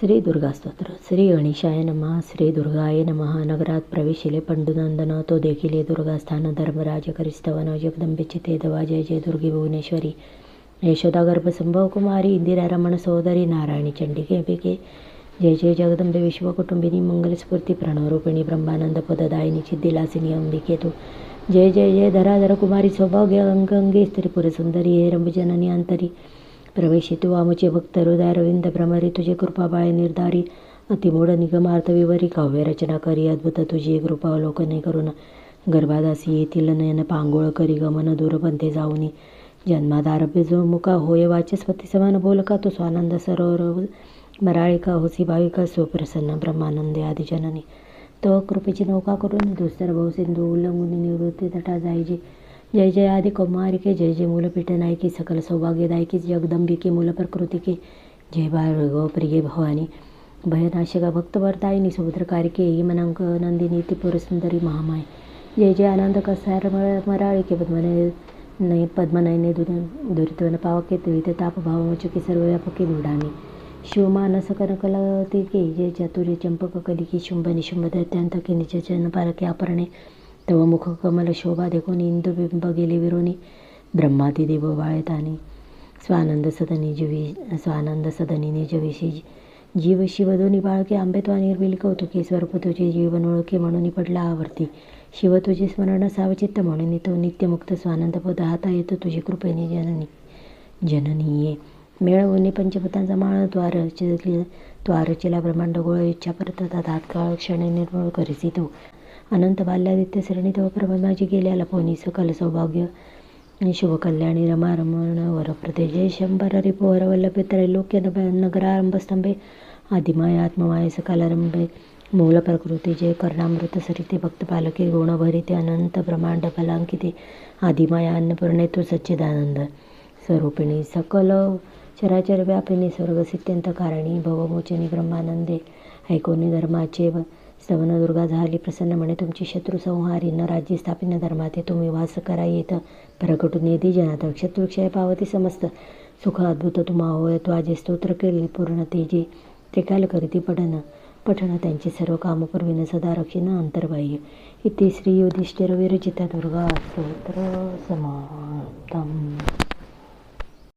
श्री दुर्गा स्तोत्र. श्री गणेशाय नमः श्री दुर्गाय नमः. नगरात प्रवेशिले पंडुनंदन तो देखील दुर्गास्थान धर्मराज करिस्तवन जगदंबेचे ते दवा जय जय दुर्गी भुवनेश्वरी यशोदा गर्भसंभव कुमारी इंदिरा रमण सहोदरी नारायणी चंडिके पिके जय जय जगदंबे विश्वकुटुंबिनी मंगलस्फूर्ती प्रणवरूपिणी ब्रह्मानंद पददायिनी चिद्दिलासिनी अंबिके तू जय जय जय धराधर कुमारी सौभाग्य अंगंगे स्त्री सुंदरी हे रंभजननी अंतरी प्रवेशी तू आमचे भक्त हृदय रविंद भ्रमरी तुझे कृपा बाळे निर्धारी अतिमूढ निगमार्थ विवरी काव्य रचना करी अद्भुत तुझी कृपा अवलोकने करून गर्भादासी येथील नयन पांगोळ करी गमन दूरपंथे जाऊनी. जन्मादारभ्य जो मुका होय वाचस्पती समान बोल का तू स्वानंद सरोवर मराळिका होसी भाविका सुप्रसन्न ब्रह्मानंदे आदिजननी तो कृपेची नौका करून दुसर्भाव सिंधू उल्लंघुनी निवृत्ती तटा जायची जय जय आदि कौमारिके जय जय मूलपीठ नायकी सकल सौभाग्यदायकी जगदंबिके मूलप्रकृतिके जय भार्गव प्रिय भवानी। भयनाशिका भक्तवरदायिनी सुभद्रकारिके हिमनांक नंदिनी त्रिपुरसुंदरी महामाय। जय जय आनंद कसार मराळिके पद्मनय नय पद्मनयने दुरितवन पावके तुहित ताप भावमोचके सर्वव्यापके बुडाणी शिवमानस कनकलतिके जय चातुर्य चंपक कलिके शुंभ निशुंभ दैत्यांतके निचन पारके अपरणे तव मुख कमल शोभा देखून इंदुबिंब गेले विरोनी. ब्रह्माती देव वाळताने स्वानंद सदनी जीवी स्वानंद सदनी निजविषी जीव शिव दोन्ही बाळके आंबेत्वा निर्मिली कौतुके. स्वरूप तुझे जीवन ओळखे म्हणून पडला आवर्ती. शिव तुझे स्मरण सावचित्त म्हणून तो नित्यमुक्त स्वानंद पद हाता येतो तुझी कृपेने जननी. जननी ये मेळवणे पंचभूतांचा माळ द्वार द्वारचेला ब्रह्मांड गोळ इच्छा परत तात्काळ क्षणे निर्मळ करीसी तू अनंत बाल्यादित्य श्रेणी तव प्रबंधाची गेल्याला पोनी सकल सौभाग्य शुभकल्याणी रमारमण रमा रमण वरप्रते जय शंभर रिपोहर वल्लभे त्रैलोक्य नगरारंभस्तंभे आदिमाय आत्ममाय सकालारंभे मूल प्रकृती जय कर्णामृत सरिते भक्त पालके गुणभरिते अनंत ब्रह्मांड फलांकिते आदिमाय अन्नपूर्णे तू सच्चिदानंद स्वरूपिणी सकल चराचर व्यापिनी स्वर्गसित्यंत कारणी भवमोचनी ब्रह्मानंदे ऐकोनी धर्माचे सवनदुर्गा झाली प्रसन्न म्हणे तुमची शत्रू संहारी न राज्य स्थापिन धर्माते तुम्ही वास करा येत. प्रकटून येते जनात शत्रुक्षय पावती समस्त. सुख अद्भुत तुम्हा होय त्वाजे स्तोत्र केले पूर्ण तेजे. ते काल करीती पठन. पठण त्यांचे सर्व कामपूर्वीनं सदा रक्षण अंतर्बाह्य. इथे श्री युधिष्ठिरविरचिता दुर्गा स्तोत्र समाप्तम.